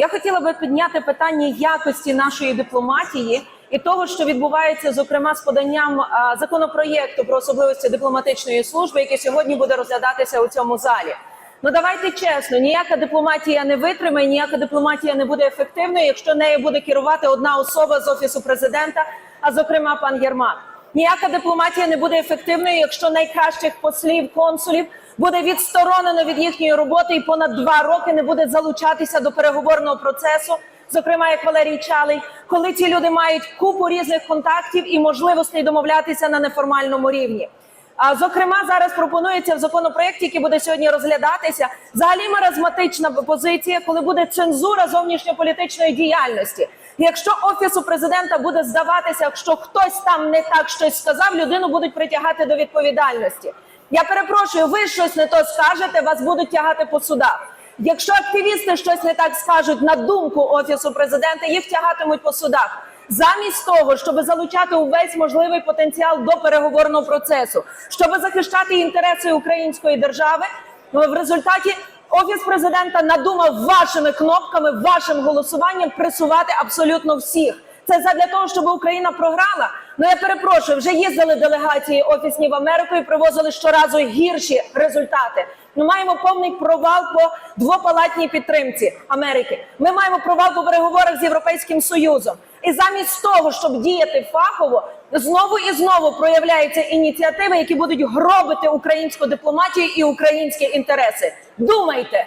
Я хотіла би підняти питання якості нашої дипломатії і того, що відбувається, зокрема, з поданням законопроєкту про особливості дипломатичної служби, який сьогодні буде розглядатися у цьому залі. Ну давайте чесно, ніяка дипломатія не витримає, ніяка дипломатія не буде ефективною, якщо нею буде керувати одна особа з офісу президента, а зокрема пан Єрмак. Ніяка дипломатія не буде ефективною, якщо найкращих послів, консулів буде відсторонено від їхньої роботи і понад два роки не буде залучатися до переговорного процесу, зокрема як Валерій Чалий, коли ці люди мають купу різних контактів і можливостей домовлятися на неформальному рівні. А зокрема, зараз пропонується в законопроєкті, який буде сьогодні розглядатися, взагалі маразматична позиція, коли буде цензура зовнішньополітичної діяльності. Якщо офісу президента буде здаватися, що хтось там не так щось сказав, людину будуть притягати до відповідальності. Я перепрошую, ви щось не то скажете, вас будуть тягати по судах. Якщо активісти щось не так скажуть на думку офісу президента, їх тягатимуть по судах. Замість того, щоб залучати увесь можливий потенціал до переговорного процесу, щоб захищати інтереси української держави, ну, в результаті офіс президента надумав вашими кнопками, вашим голосуванням пресувати абсолютно всіх. Це задля того, щоб Україна програла. Ну я перепрошую, вже їздили делегації офісні в Америку і привозили щоразу гірші результати. Ми маємо повний провал по двопалатній підтримці Америки. Ми маємо провал по переговорах з Європейським Союзом. І замість того, щоб діяти фахово, знову і знову проявляються ініціативи, які будуть гробити українську дипломатію і українські інтереси. Думайте.